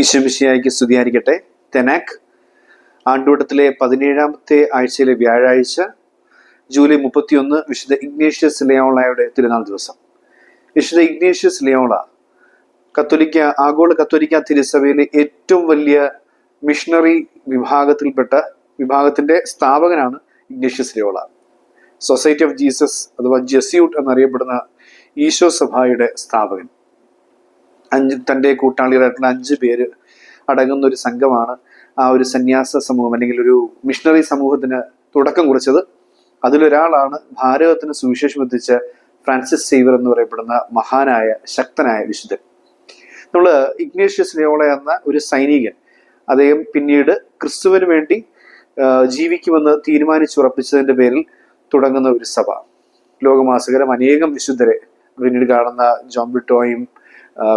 ഈശ്വമിശിയായിക്ക് സ്തുതിയായിരിക്കട്ടെ. തെനാക് ആണ്ടുവട്ടത്തിലെ പതിനേഴാമത്തെ ആഴ്ചയിലെ വ്യാഴാഴ്ച ജൂലൈ മുപ്പത്തിയൊന്ന് വിശുദ്ധ ഇഗ്നേഷ്യസ് ലിയോളയുടെ തിരുനാൾ ദിവസം. വിശുദ്ധ ഇഗ്നേഷ്യസ് ലിയോള കത്തോലിക്ക ആഗോള കത്തോലിക്ക തിരുസഭയിലെ ഏറ്റവും വലിയ മിഷണറി വിഭാഗത്തിൽപ്പെട്ട വിഭാഗത്തിന്റെ സ്ഥാപകനാണ് Ignatius Loyola. Society of Jesus അഥവാ ജെസ്യൂട്ട് എന്നറിയപ്പെടുന്ന ഈശോ സഭയുടെ സ്ഥാപകൻ. അഞ്ച് തന്റെ കൂട്ടാളികളായിട്ടുള്ള അഞ്ച് പേര് അടങ്ങുന്ന ഒരു സംഘമാണ് ആ ഒരു സന്യാസ സമൂഹം അല്ലെങ്കിൽ ഒരു മിഷണറി സമൂഹത്തിന് തുടക്കം കുറിച്ചത്. അതിലൊരാളാണ് ഭാരതത്തിന് സുവിശേഷം എത്തിച്ച ഫ്രാൻസിസ് സേവർ എന്ന് പറയപ്പെടുന്ന മഹാനായ ശക്തനായ വിശുദ്ധൻ. നമ്മൾ ഇഗ്നേഷ്യസ് ലിയോള എന്ന ഒരു സൈനികൻ അദ്ദേഹം പിന്നീട് ക്രിസ്തുവിന് വേണ്ടി ജീവിക്കുമെന്ന് തീരുമാനിച്ചുറപ്പിച്ചതിന്റെ പേരിൽ തുടങ്ങുന്ന ഒരു സഭ. ലോകമാസകരം അനേകം വിശുദ്ധരെ പിന്നീട് കാണുന്ന ജോൺ ബിട്ടോയും ആ,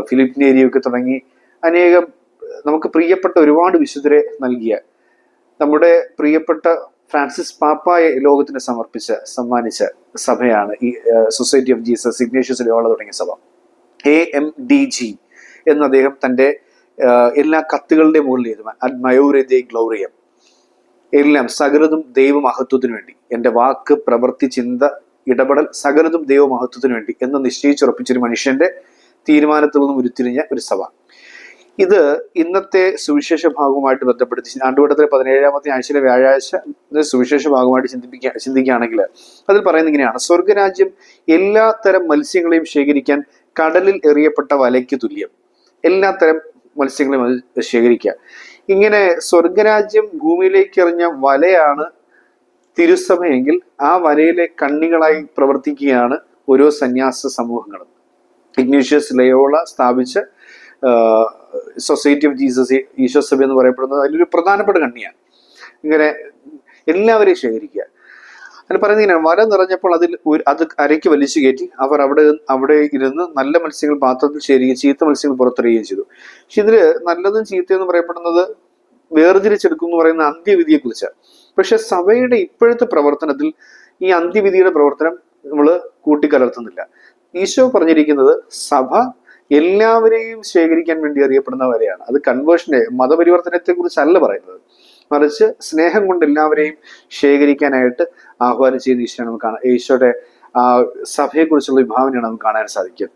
ഫിലിപ്പ് നേരിയൊക്കെ തുടങ്ങി അനേകം നമുക്ക് പ്രിയപ്പെട്ട ഒരുപാട് വിശുദ്ധരെ നൽകിയ നമ്മുടെ പ്രിയപ്പെട്ട ഫ്രാൻസിസ് പാപ്പായെ ലോകത്തിന് സമർപ്പിച്ച സമ്മാനിച്ച സഭയാണ് ഈ society of Jesus Ignatius Loyola തുടങ്ങിയ സഭ. എ എം ഡി ജി എന്ന് അദ്ദേഹം തന്റെ എല്ലാ കത്തുകളുടെ മുകളിൽ എഴുതുവാൻ അഡ് മയൂരെ ദേ ഗ്ലോറിയം എല്ലാം സകലതും ദൈവമഹത്വത്തിനു വേണ്ടി എന്റെ വാക്ക് പ്രവൃത്തി ചിന്ത ഇടപെടൽ സകലതും ദൈവമഹത്വത്തിനു വേണ്ടി എന്ന് നിശ്ചയിച്ചുറപ്പിച്ചൊരു മനുഷ്യന്റെ തീരുമാനത്തിൽ നിന്നും ഉരുത്തിരിഞ്ഞ ഒരു സഭ. ഇത് ഇന്നത്തെ സുവിശേഷ ഭാഗവുമായിട്ട് ബന്ധപ്പെടുത്തി ആണ്ടുവട്ടത്തിലെ പതിനേഴാമത്തെ ആഴ്ചയിലെ വ്യാഴാഴ്ച സുവിശേഷ ഭാഗമായിട്ട് ചിന്തിപ്പിക്കുക ചിന്തിക്കുകയാണെങ്കിൽ അതിൽ പറയുന്നത് ഇങ്ങനെയാണ്. സ്വർഗരാജ്യം എല്ലാ തരം മത്സ്യങ്ങളെയും ശേഖരിക്കാൻ കടലിൽ എറിയപ്പെട്ട വലയ്ക്ക് തുല്യം. എല്ലാ തരം മത്സ്യങ്ങളെയും ശേഖരിക്കുക. ഇങ്ങനെ സ്വർഗരാജ്യം ഭൂമിയിലേക്ക് എറിഞ്ഞ വലയാണ് തിരുസഭയെങ്കിൽ ആ വലയിലെ കണ്ണികളായി പ്രവർത്തിക്കുകയാണ് ഓരോ സന്യാസ സമൂഹങ്ങളും. ഇഗ്നീഷ്യസ് ലയോള സ്ഥാപിച്ച സൊസൈറ്റി ഓഫ് ജീസസ് ഈശോ സഭ എന്ന് പറയപ്പെടുന്നത് അതിലൊരു പ്രധാനപ്പെട്ട കണ്ണിയാണ്. ഇങ്ങനെ എല്ലാവരെയും ശേഖരിക്കുക. അതിൽ പറയുന്നത് ഇങ്ങനെ വല നിറഞ്ഞപ്പോൾ അതിൽ അത് അരയ്ക്ക് വലിച്ചു കയറ്റി അവർ അവിടെ അവിടെ ഇരുന്ന് നല്ല മത്സ്യങ്ങൾ പാത്രത്തിൽ ശേഖരിക്കുകയും ചീത്ത മത്സ്യങ്ങൾ പുറത്തെറിയുകയും ചെയ്തു. പക്ഷെ ഇതിൽ നല്ലതും ചീത്തയെന്ന് പറയപ്പെടുന്നത് വേർതിരിച്ചെടുക്കും എന്ന് പറയുന്ന അന്ത്യവിധിയെ കുറിച്ചാണ് പക്ഷെ സഭയുടെ ഇപ്പോഴത്തെ പ്രവർത്തനത്തിൽ ഈ അന്ത്യവിധിയുടെ പ്രവർത്തനം നമ്മൾ കൂട്ടിക്കലർത്തുന്നില്ല. ഈശോ പറഞ്ഞിരിക്കുന്നത് സഭ എല്ലാവരെയും ശേഖരിക്കാൻ വേണ്ടി അറിയപ്പെടുന്നവരെയാണ് അത് കൺവേർഷനെ മതപരിവർത്തനത്തെ കുറിച്ചല്ല പറയുന്നത്. മറിച്ച് സ്നേഹം കൊണ്ട് എല്ലാവരെയും ശേഖരിക്കാനായിട്ട് ആഹ്വാനം ചെയ്യുന്ന ഈശോ നമുക്ക് ഈശോയുടെ ആ സഭയെക്കുറിച്ചുള്ള വിഭാവനയാണ് നമുക്ക് കാണാൻ സാധിക്കുക.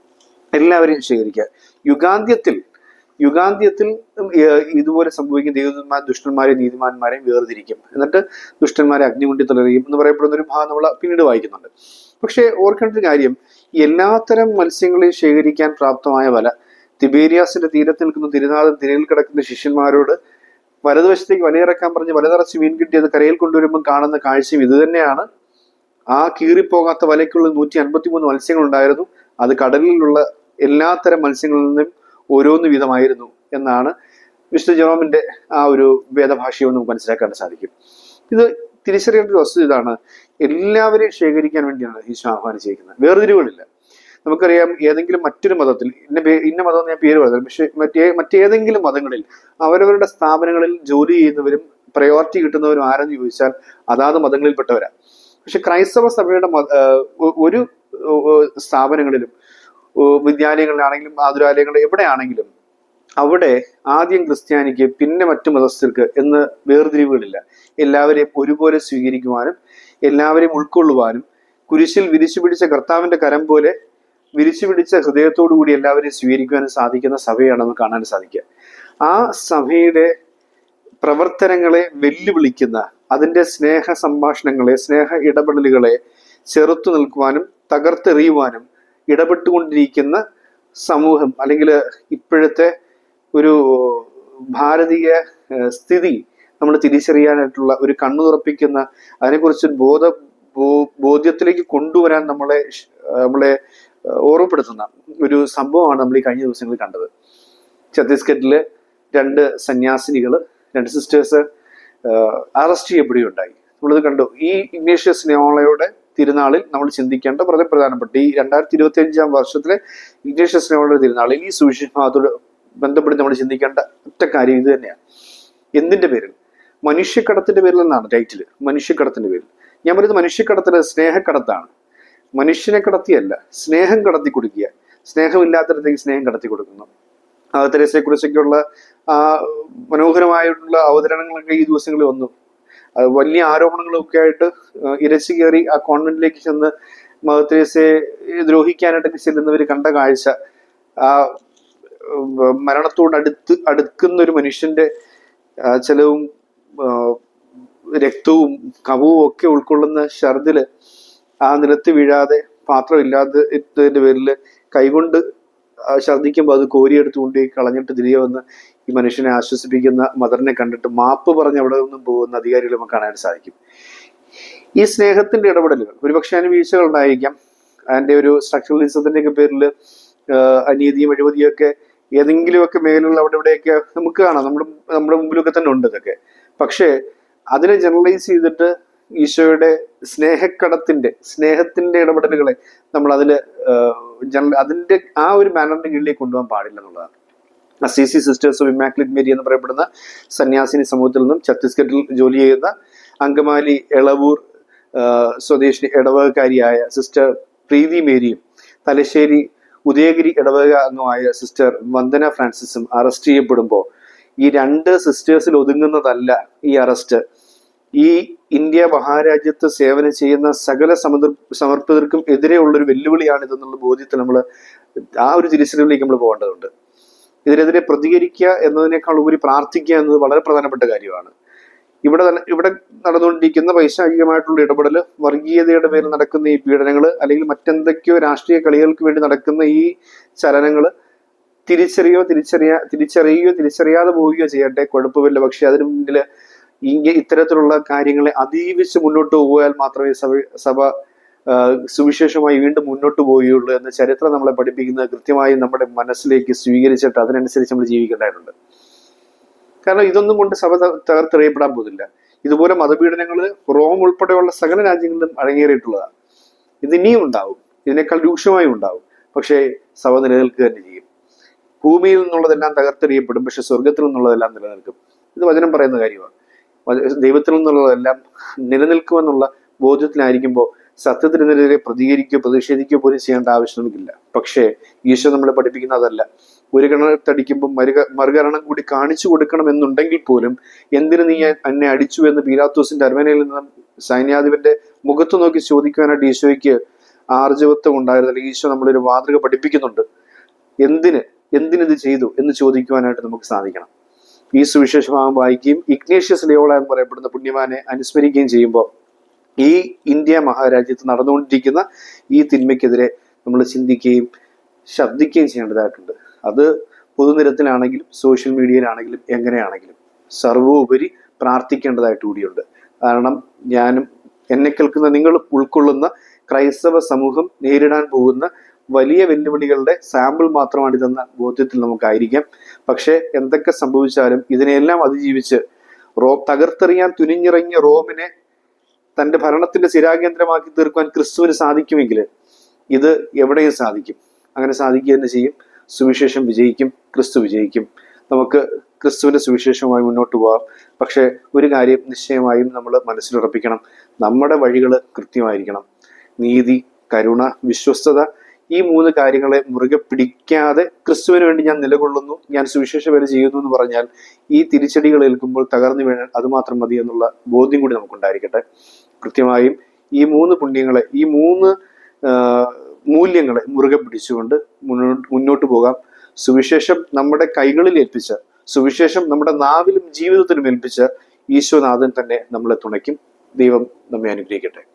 എല്ലാവരെയും ശേഖരിക്കുക. യുഗാന്ത്യത്തിൽ യുഗാന്ത്യത്തിൽ ഇതുപോലെ സംഭവിക്കുന്ന ദൈവന്മാർ ദുഷ്ടന്മാരെ നീതിമാന്മാരെയും വേർതിരിക്കും. എന്നിട്ട് ദുഷ്ടന്മാരെ അഗ്നി കൊണ്ടി തളരുകയും എന്ന് പറയപ്പെടുന്ന ഒരു ഭാഗം നമ്മൾ പിന്നീട് വായിക്കുന്നുണ്ട്. പക്ഷേ ഓർക്കേണ്ട ഒരു കാര്യം. എല്ലാത്തരം മത്സ്യങ്ങളെയും ശേഖരിക്കാൻ പ്രാപ്തമായ വല. തിബേരിയാസിന്റെ തീരത്ത് നിൽക്കുന്ന തിരുനാഥൻ തിരയിൽ കിടക്കുന്ന ശിഷ്യന്മാരോട് വലതുവശത്തേക്ക് വലയിറക്കാൻ പറഞ്ഞ് വലതറച്ച് മീൻ കിട്ടിയത് കരയിൽ കൊണ്ടുവരുമ്പോൾ കാണുന്ന കാഴ്ചയും ഇതുതന്നെയാണ് ആ കീറിപ്പോകാത്ത വലയ്ക്കുള്ള നൂറ്റി അൻപത്തി മൂന്ന് മത്സ്യങ്ങൾ ഉണ്ടായിരുന്നു അത് കടലിലുള്ള എല്ലാത്തരം മത്സ്യങ്ങളിൽ നിന്നും ഓരോന്ന് വീതമായിരുന്നു എന്നാണ് വിശുദ്ധ ജെറോമിന്റെ ആ ഒരു വേദഭാഷയോ നമുക്ക് മനസ്സിലാക്കാൻ സാധിക്കും. ഇത് തിരിച്ചറിയേണ്ട ഒരു വസ്തു ഇതാണ്. എല്ലാവരെയും ശേഖരിക്കാൻ വേണ്ടിയാണ് ഈശോ ചെയ്യുന്നത് വേർതിരിവുകളില്ല. നമുക്കറിയാം ഏതെങ്കിലും മറ്റൊരു മതത്തിൽ ഇന്ന ഇന്ന മതം ഞാൻ പേര് പറയുന്നത് പക്ഷേ മറ്റേ മറ്റേതെങ്കിലും മതങ്ങളിൽ അവരവരുടെ സ്ഥാപനങ്ങളിൽ ജോലി ചെയ്യുന്നവരും പ്രയോറിറ്റി കിട്ടുന്നവരും ആരെന്ന് ചോദിച്ചാൽ അതാത് മതങ്ങളിൽപ്പെട്ടവരാ. പക്ഷെ ക്രൈസ്തവ സഭയുടെ ഒരു സ്ഥാപനങ്ങളിലും വിദ്യാലയങ്ങളിലാണെങ്കിലും ആതുരാലയങ്ങളിലും എവിടെയാണെങ്കിലും അവിടെ ആദ്യം ക്രിസ്ത്യാനിക്ക് പിന്നെ മറ്റു മതസ്ഥർക്ക് എന്ന് വേർതിരിവുകളില്ല. എല്ലാവരെയും ഒരുപോലെ സ്വീകരിക്കുവാനും എല്ലാവരെയും ഉൾക്കൊള്ളുവാനും കുരിശിൽ വിരിച്ചു പിടിച്ച കർത്താവിന്റെ കരം പോലെ വിരിച്ചു പിടിച്ച ഹൃദയത്തോടു കൂടി എല്ലാവരെയും സ്വീകരിക്കുവാനും സാധിക്കുന്ന സഭയാണ് നമുക്ക് കാണാൻ സാധിക്കുക. ആ സഭയുടെ പ്രവർത്തനങ്ങളെ വെല്ലുവിളിക്കുന്ന അതിന്റെ സ്നേഹ സംഭാഷണങ്ങളെ സ്നേഹ ഇടപെടലുകളെ ചെറുത്തു നിൽക്കുവാനും തകർത്തെറിയുവാനും ഇടപെട്ടുകൊണ്ടിരിക്കുന്ന സമൂഹം അല്ലെങ്കിൽ ഇപ്പോഴത്തെ ഒരു ഭാരതീയ സ്ഥിതി നമ്മൾ തിരിച്ചറിയാനായിട്ടുള്ള ഒരു കണ്ണു തുറപ്പിക്കുന്ന അതിനെക്കുറിച്ച് ബോധ ബോധ്യത്തിലേക്ക് കൊണ്ടുവരാൻ നമ്മളെ നമ്മളെ ഓർമ്മപ്പെടുത്തുന്ന ഒരു സംഭവമാണ് നമ്മൾ ഈ കഴിഞ്ഞ ദിവസങ്ങളിൽ കണ്ടത്. ഛത്തീസ്ഗഡിലെ രണ്ട് സന്യാസിനികൾ രണ്ട് സിസ്റ്റേഴ്സ് അറസ്റ്റ് ചെയ്യപ്പെടുകയുണ്ടായി. നമ്മളിത് കണ്ടു. ഈ ഇഗ്നേഷ്യസ് സിനിമകളയുടെ തിരുനാളിൽ നമ്മൾ ചിന്തിക്കേണ്ട വളരെ പ്രധാനപ്പെട്ട ഈ രണ്ടായിരത്തി ഇരുപത്തി അഞ്ചാം വർഷത്തിലെ ഇഗ്നേഷ്യസ് സിനിമകളുടെ തിരുനാളിൽ ഈ സുവിശേഷ ബന്ധപ്പെട്ട് നമ്മൾ ചിന്തിക്കേണ്ട ഒറ്റ കാര്യം ഇത് തന്നെയാണ്. എന്തിന്റെ പേരിൽ? മനുഷ്യക്കടത്തിന്റെ പേരിൽ എന്നാണ് ടൈറ്റിൽ മനുഷ്യക്കടത്തിന്റെ പേരിൽ. ഞാൻ പറയുന്നത് മനുഷ്യക്കടത്തിന് സ്നേഹക്കടത്താണ്. മനുഷ്യനെ കടത്തിയല്ല സ്നേഹം കടത്തി കൊടുക്കുക. സ്നേഹമില്ലാത്തടത്തേക്ക് സ്നേഹം കടത്തി കൊടുക്കുന്നു. തെരേസയെ കുറിച്ചൊക്കെയുള്ള ആ മനോഹരമായിട്ടുള്ള അവതരണങ്ങളൊക്കെ ഈ ദിവസങ്ങളിൽ വന്നു. വലിയ ആരോപണങ്ങളൊക്കെ ആയിട്ട് ഇരച്ചു കയറി ആ കോൺവെന്റിലേക്ക് ചെന്ന് മദർ തെരേസയെ ദ്രോഹിക്കാനായിട്ടൊക്കെ ചെല്ലുന്നവർ കണ്ട കാഴ്ച ആ മരണത്തോട് അടുത്ത് അടുക്കുന്ന ഒരു മനുഷ്യന്റെ ചിലവും രക്തവും കവവും ഒക്കെ ഉൾക്കൊള്ളുന്ന ഷർദിൽ ആ നിലത്ത് വീഴാതെ പാത്രം ഇല്ലാതെ ഇട്ടതിന്റെ പേരിൽ കൈകൊണ്ട് ഛർദിക്കുമ്പോൾ അത് കോരിയെടുത്ത് കൊണ്ടുപോയി കളഞ്ഞിട്ട് തിരികെ വന്ന് ഈ മനുഷ്യനെ ആശ്വസിപ്പിക്കുന്ന മദറിനെ കണ്ടിട്ട് മാപ്പ് പറഞ്ഞ് അവിടെ നിന്നും പോകുന്ന അധികാരികൾ നമുക്ക് കാണാൻ സാധിക്കും. ഈ സ്നേഹത്തിന്റെ ഇടപെടലുകൾ ഒരുപക്ഷെ അതിന് വീഴ്ചകൾ ഉണ്ടായിരിക്കാം അതിന്റെ ഒരു സ്ട്രക്ചറലിസത്തിന്റെ ഒക്കെ പേരിൽ അനീതിയും അഴിമതിയും ഒക്കെ ഏതെങ്കിലുമൊക്കെ മേലുള്ള അവിടെ ഇവിടെയൊക്കെ നമുക്ക് കാണാം. നമ്മുടെ നമ്മുടെ മുമ്പിലൊക്കെ തന്നെ ഉണ്ട് ഇതൊക്കെ. പക്ഷേ അതിനെ ജനറലൈസ് ചെയ്തിട്ട് ഈശോയുടെ സ്നേഹക്കടത്തിന്റെ സ്നേഹത്തിന്റെ ഇടപെടലുകളെ നമ്മൾ അതിൽ ജനറൽ അതിന്റെ ആ ഒരു മാനറിന്റെ കീഴിലേക്ക് കൊണ്ടുപോകാൻ പാടില്ല എന്നുള്ളതാണ്. Assisi sisters of immaculate Mary എന്ന് പറയപ്പെടുന്ന സന്യാസിനി സമൂഹത്തിൽ നിന്നും ഛത്തീസ്ഗഡിൽ ജോലി ചെയ്യുന്ന അങ്കമാലി എളവൂർ സ്വദേശി ഇടവകക്കാരിയായ സിസ്റ്റർ പ്രീതി മേരിയും തലശ്ശേരി ഉദയഗിരി ഇടവക അംഗമായ സിസ്റ്റർ വന്ദന ഫ്രാൻസിസും അറസ്റ്റ് ചെയ്യപ്പെടുമ്പോൾ ഈ രണ്ട് സിസ്റ്റേഴ്സിൽ ഒതുങ്ങുന്നതല്ല ഈ അറസ്റ്റ്. ഈ ഇന്ത്യ മഹാരാജ്യത്ത് സേവനം ചെയ്യുന്ന സകല സമുദ്ര സമർപ്പിതർക്കും എതിരെയുള്ള ഒരു വെല്ലുവിളിയാണ് ഇതെന്നുള്ള ബോധ്യത്തിൽ നമ്മൾ ആ ഒരു തിരിച്ചറിവിലേക്ക് നമ്മൾ പോകേണ്ടതുണ്ട്. ഇതിനെതിരെ പ്രതികരിക്കുക എന്നതിനേക്കാൾ ഉപരി പ്രാർത്ഥിക്കുക എന്നത് വളരെ പ്രധാനപ്പെട്ട കാര്യമാണ്. ഇവിടെ തന്നെ ഇവിടെ നടന്നുകൊണ്ടിരിക്കുന്ന പൈശാചികമായിട്ടുള്ള ഇടപെടൽ വർഗീയതയുടെ പേരിൽ നടക്കുന്ന ഈ പീഡനങ്ങൾ അല്ലെങ്കിൽ മറ്റെന്തൊക്കെയോ രാഷ്ട്രീയ കളികൾക്ക് വേണ്ടി നടക്കുന്ന ഈ ചലനങ്ങൾ തിരിച്ചറിയോ തിരിച്ചറിയാ തിരിച്ചറിയുകയോ തിരിച്ചറിയാതെ പോവുകയോ ചെയ്യട്ടെ കുഴപ്പമില്ല. പക്ഷെ അതിനു മുന്നിൽ ഇങ്ങ ഇത്തരത്തിലുള്ള കാര്യങ്ങളെ അതീവിച്ച് മുന്നോട്ട് പോയാൽ മാത്രമേ സഭ സഭ സുവിശേഷമായി വീണ്ടും മുന്നോട്ട് പോവുകയുള്ളൂ എന്ന ചരിത്രം നമ്മളെ പഠിപ്പിക്കുന്നത് കൃത്യമായി നമ്മുടെ മനസ്സിലേക്ക് സ്വീകരിച്ചിട്ട് അതിനനുസരിച്ച് നമ്മൾ ജീവിക്കേണ്ടതായിട്ടുണ്ട്. കാരണം ഇതൊന്നും കൊണ്ട് സഭ തകർത്തെറിയപ്പെടാൻ പോകുന്നില്ല. ഇതുപോലെ മതപീഡനങ്ങൾ റോം ഉൾപ്പെടെയുള്ള സകല രാജ്യങ്ങളിലും അരങ്ങേറിയിട്ടുള്ളതാണ് ഇത് ഇനിയും ഉണ്ടാവും. ഇതിനേക്കാൾ രൂക്ഷമായും ഉണ്ടാവും. പക്ഷേ സഭ നിലനിൽക്കുക തന്നെ ചെയ്യും. ഭൂമിയിൽ നിന്നുള്ളതെല്ലാം തകർത്തെറിയപ്പെടും. പക്ഷെ സ്വർഗത്തിൽ നിന്നുള്ളതെല്ലാം നിലനിൽക്കും. ഇത് വചനം പറയുന്ന കാര്യമാണ്. ദൈവത്തിൽ നിന്നുള്ളതെല്ലാം നിലനിൽക്കുമെന്നുള്ള ബോധ്യത്തിലായിരിക്കുമ്പോൾ സത്യത്തിനെതിരെ പ്രതികരിക്കുകയോ പ്രതിഷേധിക്കുകയോ പോലും ചെയ്യേണ്ട ആവശ്യം നമുക്കില്ല. പക്ഷേ ഈശോ നമ്മളെ പഠിപ്പിക്കുന്ന അതല്ല. ഒരു കിണത്തടിക്കുമ്പോൾ മറുക മറുകരണം കൂടി കാണിച്ചു കൊടുക്കണം എന്നുണ്ടെങ്കിൽ പോലും എന്തിനു നീ എന്നെ അടിച്ചു എന്ന് പീലാത്തോസിന്റെ അരമനയിൽ നിന്ന് സൈന്യാധിപന്റെ മുഖത്ത് നോക്കി ചോദിക്കുവാനായിട്ട് ഈശോയ്ക്ക് ആർജവത്വം ഉണ്ടായിരുന്നില്ല ഈശോ നമ്മളൊരു മാതൃക പഠിപ്പിക്കുന്നുണ്ട്. എന്തിന്? എന്തിനിത് ചെയ്തു എന്ന് ചോദിക്കുവാനായിട്ട് നമുക്ക് സാധിക്കണം. ഈ സുവിശേഷഭാഗം വായിക്കുകയും ഇഗ്നേഷ്യസ് ലിയോള എന്ന് പറയപ്പെടുന്ന പുണ്യവാനെ അനുസ്മരിക്കുകയും ചെയ്യുമ്പോൾ ഈ ഇന്ത്യ മഹാരാജ്യത്ത് നടന്നുകൊണ്ടിരിക്കുന്ന ഈ തിന്മയ്ക്കെതിരെ നമ്മൾ ചിന്തിക്കുകയും ശബ്ദിക്കുകയും ചെയ്യേണ്ടതായിട്ടുണ്ട്. അത് പൊതുനിരത്തിലാണെങ്കിലും സോഷ്യൽ മീഡിയയിലാണെങ്കിലും എങ്ങനെയാണെങ്കിലും സർവോപരി പ്രാർത്ഥിക്കേണ്ടതായിട്ട് കൂടിയുണ്ട്. കാരണം ഞാനും എന്നെ കേൾക്കുന്ന നിങ്ങൾ ഉൾക്കൊള്ളുന്ന ക്രൈസ്തവ സമൂഹം നേരിടാൻ പോകുന്ന വലിയ വെല്ലുവിളികളുടെ സാമ്പിൾ മാത്രമാണ് ഇതെന്ന ബോധ്യത്തിൽ നമുക്കായിരിക്കാം. പക്ഷേ എന്തൊക്കെ സംഭവിച്ചാലും ഇതിനെയെല്ലാം അതിജീവിച്ച് റോ തകർത്തെറിയാൻ തുനിഞ്ഞിറങ്ങിയ റോമിനെ തന്റെ ഭരണത്തിന്റെ സ്ഥിരാകേന്ദ്രമാക്കി തീർക്കുവാൻ ക്രിസ്തുവിന് സാധിക്കുമെങ്കിൽ ഇത് എവിടെയും സാധിക്കും. അങ്ങനെ സാധിക്കുക തന്നെ ചെയ്യും. സുവിശേഷം വിജയിക്കും ക്രിസ്തു വിജയിക്കും. നമുക്ക് ക്രിസ്തുവിന്റെ സുവിശേഷവുമായി മുന്നോട്ട് പോകാം പക്ഷേ ഒരു കാര്യം നിശ്ചയമായും നമ്മൾ മനസ്സിലുറപ്പിക്കണം. നമ്മുടെ വഴികൾ കൃത്യമായിരിക്കണം. നീതി കരുണ വിശ്വസ്തത ഈ മൂന്ന് കാര്യങ്ങളെ മുറുകെ പിടിക്കാതെ ക്രിസ്തുവിന് വേണ്ടി ഞാൻ നിലകൊള്ളുന്നു ഞാൻ സുവിശേഷ വേല ചെയ്യുന്നു എന്ന് പറഞ്ഞാൽ ഈ തിരിച്ചടികൾ ഏൽക്കുമ്പോൾ തകർന്നു വീഴാൻ അതുമാത്രം മതി എന്നുള്ള ബോധ്യം കൂടി നമുക്കുണ്ടായിരിക്കട്ടെ. കൃത്യമായും ഈ മൂന്ന് പുണ്യങ്ങളെ ഈ മൂന്ന് മൂല്യങ്ങളെ മുറുകെ പിടിച്ചുകൊണ്ട് മുന്നോട്ട് പോകാം. സുവിശേഷം നമ്മുടെ കൈകളിൽ ഏൽപ്പിച്ച സുവിശേഷം നമ്മുടെ നാവിലും ജീവിതത്തിലും ഏൽപ്പിച്ച ഈശോനാഥൻ തന്നെ നമ്മളെ തുണയ്ക്കും. ദൈവം നമ്മെ അനുഗ്രഹിക്കട്ടെ.